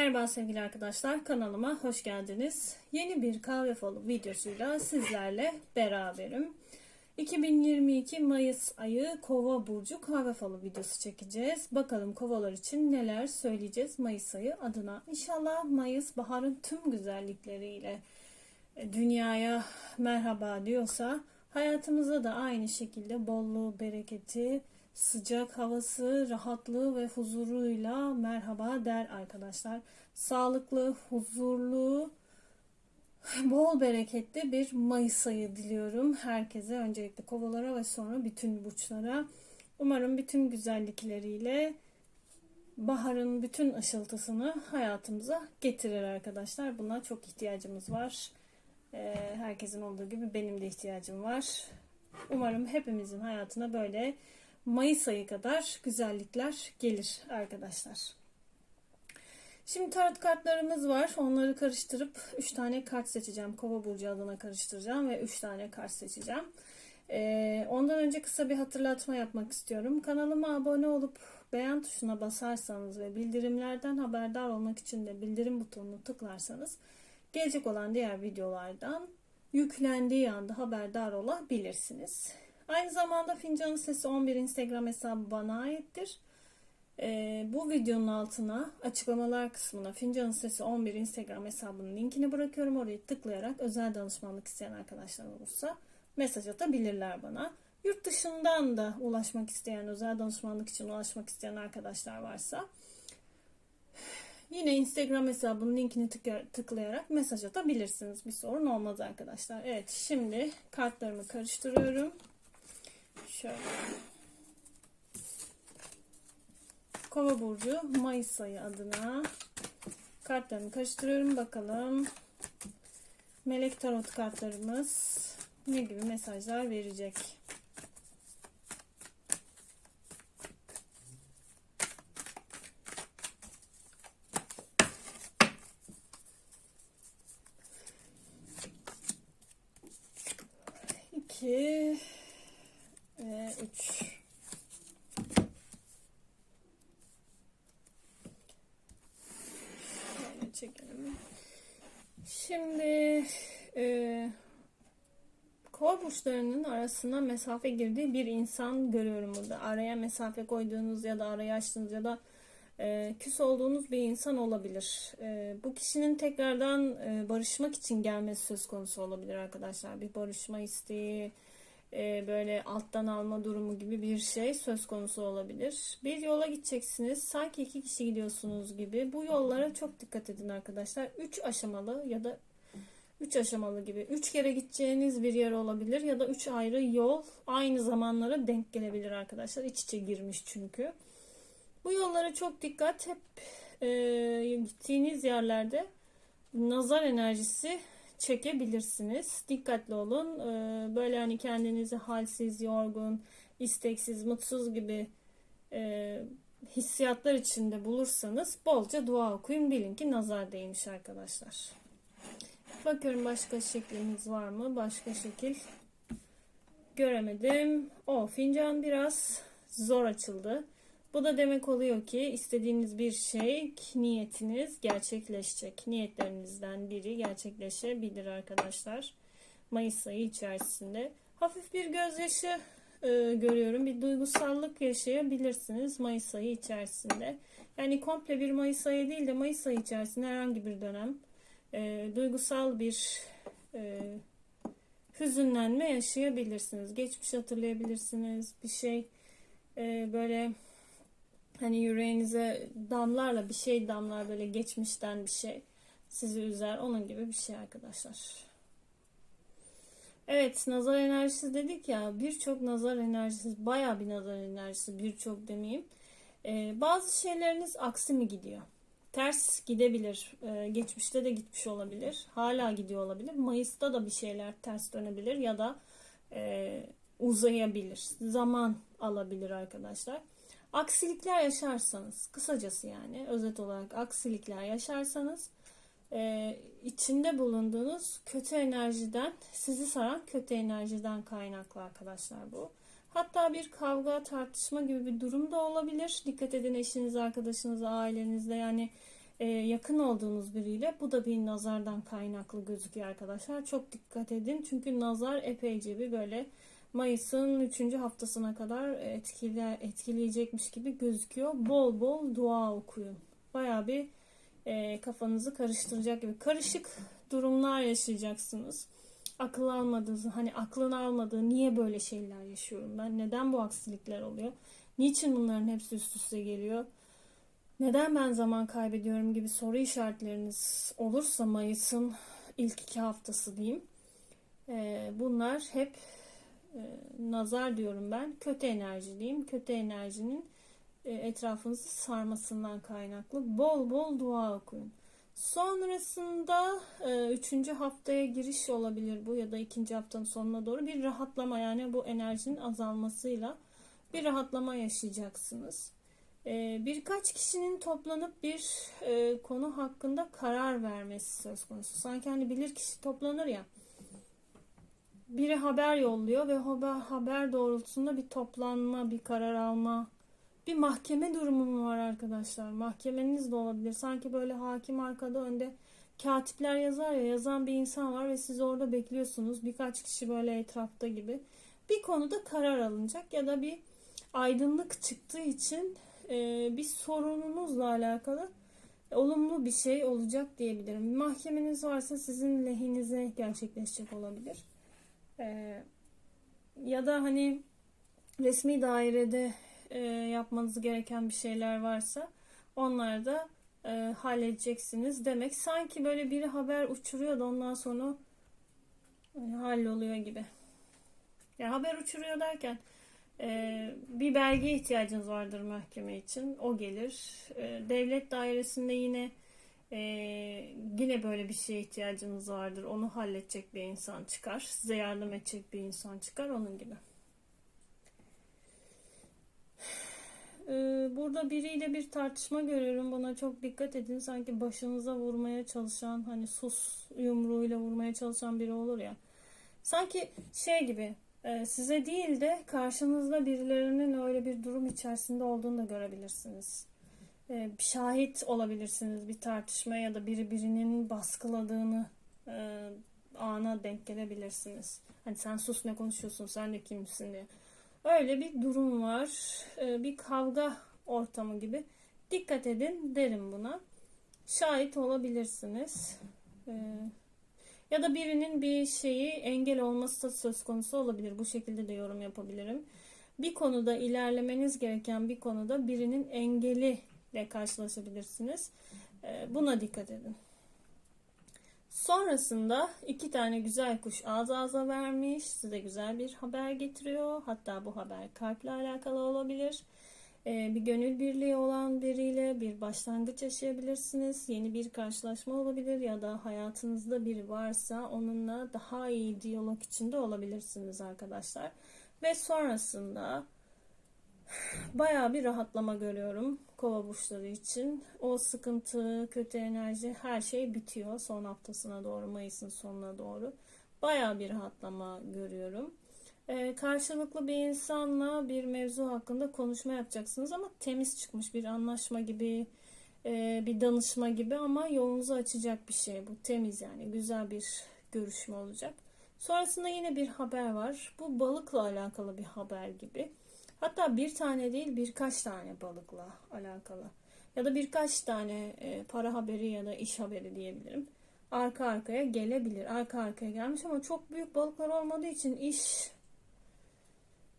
Merhaba sevgili arkadaşlar kanalıma hoş geldiniz. Yeni bir kahve falı videosuyla sizlerle beraberim. 2022 Mayıs ayı Kova burcu kahve falı videosu çekeceğiz. Bakalım kovalar için neler söyleyeceğiz Mayıs ayı adına. İnşallah Mayıs baharın tüm güzellikleriyle e, dünyaya merhaba diyorsa hayatımıza da aynı şekilde bolluğu, bereketi, sıcak havası, rahatlığı ve huzuruyla merhaba der arkadaşlar. Sağlıklı, huzurlu, bol bereketli bir Mayıs ayı diliyorum herkese. Öncelikle kovalara ve sonra bütün burçlara. Umarım bütün güzellikleriyle baharın bütün ışıltısını hayatımıza getirir arkadaşlar. Buna çok ihtiyacımız var. Ee, herkesin olduğu gibi benim de ihtiyacım var. Umarım hepimizin hayatına böyle Mayıs ayı kadar güzellikler gelir arkadaşlar. Şimdi tarot kartlarımız var. Onları karıştırıp 3 tane kart seçeceğim. Kova burcu adına karıştıracağım ve 3 tane kart seçeceğim. Ee, ondan önce kısa bir hatırlatma yapmak istiyorum. Kanalıma abone olup beğen tuşuna basarsanız ve bildirimlerden haberdar olmak için de bildirim butonunu tıklarsanız gelecek olan diğer videolardan yüklendiği anda haberdar olabilirsiniz. Aynı zamanda Fincanın Sesi 11 Instagram hesabı bana aittir. Ee, bu videonun altına açıklamalar kısmına Fincanın Sesi 11 Instagram hesabının linkini bırakıyorum. Orayı tıklayarak özel danışmanlık isteyen arkadaşlar olursa mesaj atabilirler bana. Yurt dışından da ulaşmak isteyen, özel danışmanlık için ulaşmak isteyen arkadaşlar varsa yine Instagram hesabının linkini tıklayarak mesaj atabilirsiniz. Bir sorun olmaz arkadaşlar. Evet şimdi kartlarımı karıştırıyorum. Şöyle. Kova burcu Mayıs ayı adına kartlarımı karıştırıyorum bakalım. Melek tarot kartlarımız ne gibi mesajlar verecek? İki ve 3 Şöyle çekelim. Şimdi e, kova burçlarının arasına mesafe girdiği bir insan görüyorum burada. Araya mesafe koyduğunuz ya da araya açtığınız ya da e, küs olduğunuz bir insan olabilir. E, bu kişinin tekrardan e, barışmak için gelmesi söz konusu olabilir arkadaşlar. Bir barışma isteği, e, böyle alttan alma durumu gibi bir şey söz konusu olabilir. Bir yola gideceksiniz. Sanki iki kişi gidiyorsunuz gibi. Bu yollara çok dikkat edin arkadaşlar. Üç aşamalı ya da üç aşamalı gibi. Üç kere gideceğiniz bir yer olabilir ya da üç ayrı yol aynı zamanlara denk gelebilir arkadaşlar. İç içe girmiş çünkü. Bu yollara çok dikkat. Hep e, gittiğiniz yerlerde nazar enerjisi çekebilirsiniz. Dikkatli olun. Ee, böyle hani kendinizi halsiz, yorgun, isteksiz, mutsuz gibi e, hissiyatlar içinde bulursanız bolca dua okuyun. Bilin ki nazar değmiş arkadaşlar. Bakıyorum başka şeklimiz var mı? Başka şekil göremedim. O fincan biraz zor açıldı. Bu da demek oluyor ki istediğiniz bir şey niyetiniz gerçekleşecek. Niyetlerinizden biri gerçekleşebilir arkadaşlar. Mayıs ayı içerisinde. Hafif bir gözyaşı e, görüyorum. Bir duygusallık yaşayabilirsiniz Mayıs ayı içerisinde. Yani komple bir Mayıs ayı değil de Mayıs ayı içerisinde herhangi bir dönem e, duygusal bir e, hüzünlenme yaşayabilirsiniz. Geçmiş hatırlayabilirsiniz. Bir şey e, böyle Hani yüreğinize damlarla bir şey damlar böyle geçmişten bir şey sizi üzer. Onun gibi bir şey arkadaşlar. Evet nazar enerjisi dedik ya birçok nazar enerjisi baya bir nazar enerjisi birçok demeyeyim. Ee, bazı şeyleriniz aksi mi gidiyor? Ters gidebilir. Ee, geçmişte de gitmiş olabilir. Hala gidiyor olabilir. Mayıs'ta da bir şeyler ters dönebilir ya da e, uzayabilir. Zaman alabilir arkadaşlar. Aksilikler yaşarsanız, kısacası yani özet olarak aksilikler yaşarsanız e, içinde bulunduğunuz kötü enerjiden, sizi saran kötü enerjiden kaynaklı arkadaşlar bu. Hatta bir kavga, tartışma gibi bir durum da olabilir. Dikkat edin eşiniz, arkadaşınız, ailenizde yani e, yakın olduğunuz biriyle bu da bir nazardan kaynaklı gözüküyor arkadaşlar. Çok dikkat edin çünkü nazar epeyce bir böyle Mayıs'ın 3. haftasına kadar etkile, etkileyecekmiş gibi gözüküyor. Bol bol dua okuyun. Baya bir e, kafanızı karıştıracak gibi. Karışık durumlar yaşayacaksınız. Akıl almadığınız, hani aklın almadığı niye böyle şeyler yaşıyorum ben? Neden bu aksilikler oluyor? Niçin bunların hepsi üst üste geliyor? Neden ben zaman kaybediyorum gibi soru işaretleriniz olursa Mayıs'ın ilk iki haftası diyeyim. E, bunlar hep e, nazar diyorum ben. Kötü enerji diyeyim. Kötü enerjinin e, etrafınızı sarmasından kaynaklı. Bol bol dua okuyun. Sonrasında e, üçüncü haftaya giriş olabilir bu ya da ikinci haftanın sonuna doğru bir rahatlama yani bu enerjinin azalmasıyla bir rahatlama yaşayacaksınız. E, birkaç kişinin toplanıp bir e, konu hakkında karar vermesi söz konusu. Sanki hani bilir kişi toplanır ya biri haber yolluyor ve haber, haber doğrultusunda bir toplanma, bir karar alma, bir mahkeme durumu mu var arkadaşlar? Mahkemeniz de olabilir. Sanki böyle hakim arkada önde katipler yazar ya yazan bir insan var ve siz orada bekliyorsunuz. Birkaç kişi böyle etrafta gibi. Bir konuda karar alınacak ya da bir aydınlık çıktığı için e, bir sorununuzla alakalı olumlu bir şey olacak diyebilirim. Mahkemeniz varsa sizin lehinize gerçekleşecek olabilir. E, ya da hani resmi dairede e, yapmanız gereken bir şeyler varsa onları da e, halledeceksiniz demek. Sanki böyle biri haber uçuruyor da ondan sonra yani halloluyor gibi. Ya haber uçuruyor derken e, bir belge ihtiyacınız vardır mahkeme için. O gelir. E, devlet dairesinde yine e, yine böyle bir şeye ihtiyacınız vardır. Onu halledecek bir insan çıkar. Size yardım edecek bir insan çıkar. Onun gibi. Burada biriyle bir tartışma görüyorum. Buna çok dikkat edin. Sanki başınıza vurmaya çalışan, hani sus yumruğuyla vurmaya çalışan biri olur ya. Sanki şey gibi e, size değil de karşınızda birilerinin öyle bir durum içerisinde olduğunu da görebilirsiniz. E, şahit olabilirsiniz bir tartışma ya da biri birinin baskıladığını e, ana denk gelebilirsiniz. Hani sen sus ne konuşuyorsun sen de kimsin diye. Öyle bir durum var. Ee, bir kavga ortamı gibi. Dikkat edin derim buna. Şahit olabilirsiniz. Ee, ya da birinin bir şeyi engel olması da söz konusu olabilir. Bu şekilde de yorum yapabilirim. Bir konuda ilerlemeniz gereken bir konuda birinin engeliyle karşılaşabilirsiniz. Ee, buna dikkat edin. Sonrasında iki tane güzel kuş ağız ağza vermiş. Size güzel bir haber getiriyor. Hatta bu haber kalple alakalı olabilir. Ee, bir gönül birliği olan biriyle bir başlangıç yaşayabilirsiniz. Yeni bir karşılaşma olabilir ya da hayatınızda biri varsa onunla daha iyi diyalog içinde olabilirsiniz arkadaşlar. Ve sonrasında Bayağı bir rahatlama görüyorum kova burçları için. O sıkıntı, kötü enerji her şey bitiyor son haftasına doğru, Mayıs'ın sonuna doğru. Bayağı bir rahatlama görüyorum. Ee, karşılıklı bir insanla bir mevzu hakkında konuşma yapacaksınız ama temiz çıkmış bir anlaşma gibi, e, bir danışma gibi ama yolunuzu açacak bir şey bu. Temiz yani güzel bir görüşme olacak. Sonrasında yine bir haber var. Bu balıkla alakalı bir haber gibi. Hatta bir tane değil birkaç tane balıkla alakalı. Ya da birkaç tane e, para haberi ya da iş haberi diyebilirim. Arka arkaya gelebilir. Arka arkaya gelmiş ama çok büyük balıklar olmadığı için iş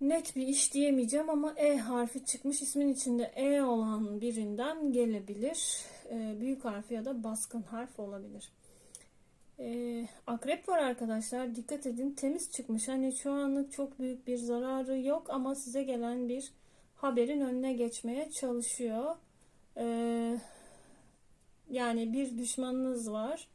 net bir iş diyemeyeceğim ama E harfi çıkmış. ismin içinde E olan birinden gelebilir. E, büyük harfi ya da baskın harf olabilir. Ee, akrep var arkadaşlar. Dikkat edin. Temiz çıkmış. Hani şu anlık çok büyük bir zararı yok ama size gelen bir haberin önüne geçmeye çalışıyor. Ee, yani bir düşmanınız var.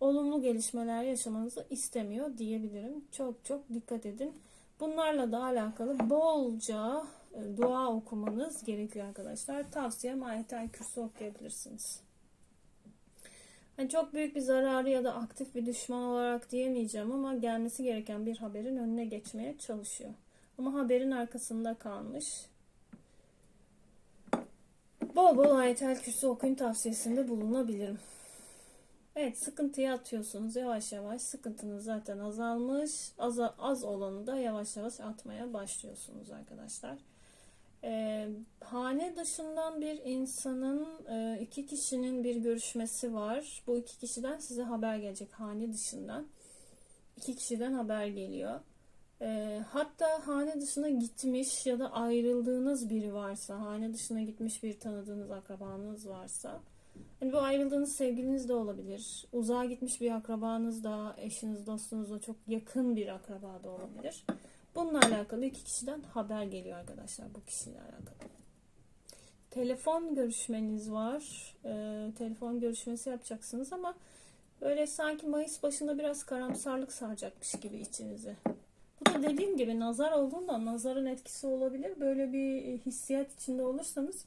Olumlu gelişmeler yaşamanızı istemiyor diyebilirim. Çok çok dikkat edin. Bunlarla da alakalı bolca e, dua okumanız gerekiyor arkadaşlar. Tavsiyem ayetel kürsü okuyabilirsiniz. Yani çok büyük bir zararı ya da aktif bir düşman olarak diyemeyeceğim ama gelmesi gereken bir haberin önüne geçmeye çalışıyor. Ama haberin arkasında kalmış. Bol bol ayetel kürsü okuyun tavsiyesinde bulunabilirim. Evet sıkıntıya atıyorsunuz yavaş yavaş. Sıkıntınız zaten azalmış. Az, az olanı da yavaş yavaş atmaya başlıyorsunuz arkadaşlar. Ee, hane dışından bir insanın e, iki kişinin bir görüşmesi var. Bu iki kişiden size haber gelecek hane dışından. İki kişiden haber geliyor. Ee, hatta hane dışına gitmiş ya da ayrıldığınız biri varsa, hane dışına gitmiş bir tanıdığınız akrabanız varsa, hani bu ayrıldığınız sevgiliniz de olabilir, uzağa gitmiş bir akrabanız da, eşiniz, dostunuz da çok yakın bir akraba da olabilir. Bununla alakalı iki kişiden haber geliyor arkadaşlar bu kişiyle alakalı. Telefon görüşmeniz var. Ee, telefon görüşmesi yapacaksınız ama böyle sanki Mayıs başında biraz karamsarlık saracakmış gibi içinize. Bu da dediğim gibi nazar olduğunda nazarın etkisi olabilir. Böyle bir hissiyat içinde olursanız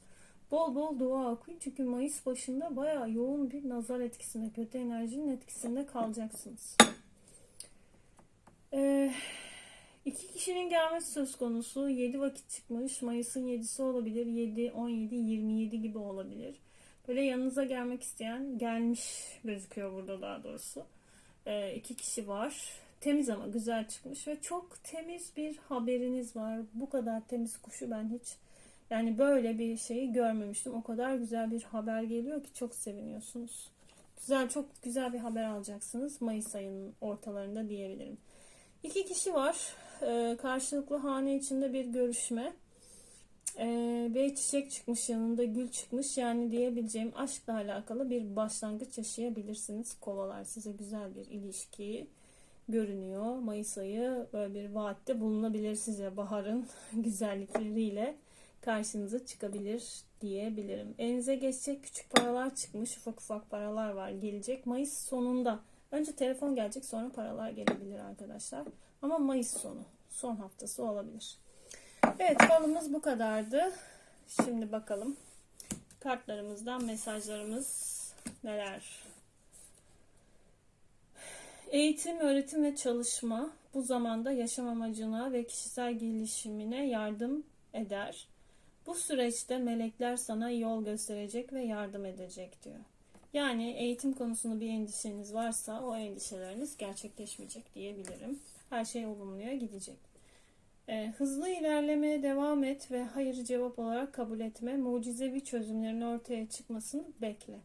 bol bol dua okuyun. Çünkü Mayıs başında bayağı yoğun bir nazar etkisinde, kötü enerjinin etkisinde kalacaksınız. Ee, iki kişinin gelmesi söz konusu. 7 vakit çıkmış. Mayıs'ın 7'si olabilir. 7, 17, 27 gibi olabilir. Böyle yanınıza gelmek isteyen gelmiş gözüküyor burada daha doğrusu. Ee, iki kişi var. Temiz ama güzel çıkmış ve çok temiz bir haberiniz var. Bu kadar temiz kuşu ben hiç yani böyle bir şeyi görmemiştim. O kadar güzel bir haber geliyor ki çok seviniyorsunuz. Güzel çok güzel bir haber alacaksınız Mayıs ayının ortalarında diyebilirim. İki kişi var. Ee, karşılıklı hane içinde bir görüşme. Ee, bir çiçek çıkmış yanında gül çıkmış yani diyebileceğim aşkla alakalı bir başlangıç yaşayabilirsiniz. Kovalar size güzel bir ilişkiyi görünüyor. Mayıs ayı böyle bir vaatte bulunabilir size baharın güzellikleriyle karşınıza çıkabilir diyebilirim. Elinize geçecek küçük paralar çıkmış. Ufak ufak paralar var gelecek. Mayıs sonunda. Önce telefon gelecek sonra paralar gelebilir arkadaşlar. Ama Mayıs sonu. Son haftası olabilir. Evet falımız bu kadardı. Şimdi bakalım. Kartlarımızdan mesajlarımız neler Eğitim, öğretim ve çalışma bu zamanda yaşam amacına ve kişisel gelişimine yardım eder. Bu süreçte melekler sana yol gösterecek ve yardım edecek diyor. Yani eğitim konusunda bir endişeniz varsa o endişeleriniz gerçekleşmeyecek diyebilirim. Her şey olumluya gidecek. Ee, hızlı ilerlemeye devam et ve hayır cevap olarak kabul etme. Mucizevi çözümlerin ortaya çıkmasını bekle.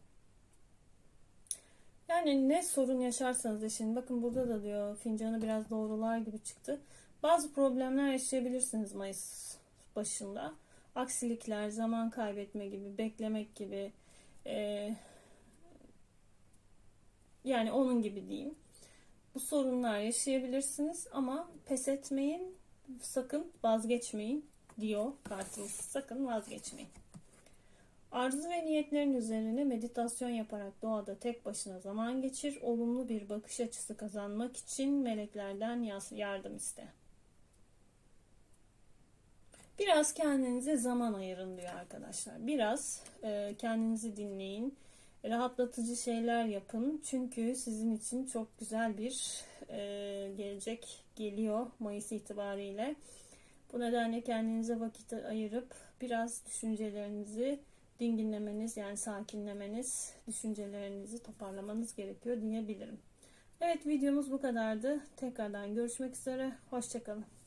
Yani ne sorun yaşarsanız yaşayın. Bakın burada da diyor fincanı biraz doğrular gibi çıktı. Bazı problemler yaşayabilirsiniz Mayıs başında. Aksilikler, zaman kaybetme gibi, beklemek gibi. Ee, yani onun gibi diyeyim. Bu sorunlar yaşayabilirsiniz ama pes etmeyin, sakın vazgeçmeyin diyor kartımız. Sakın vazgeçmeyin. Arzu ve niyetlerin üzerine meditasyon yaparak doğada tek başına zaman geçir. Olumlu bir bakış açısı kazanmak için meleklerden yardım iste. Biraz kendinize zaman ayırın diyor arkadaşlar. Biraz e, kendinizi dinleyin. Rahatlatıcı şeyler yapın. Çünkü sizin için çok güzel bir e, gelecek geliyor Mayıs itibariyle. Bu nedenle kendinize vakit ayırıp biraz düşüncelerinizi dinginlemeniz yani sakinlemeniz, düşüncelerinizi toparlamanız gerekiyor diyebilirim. Evet videomuz bu kadardı. Tekrardan görüşmek üzere. Hoşçakalın.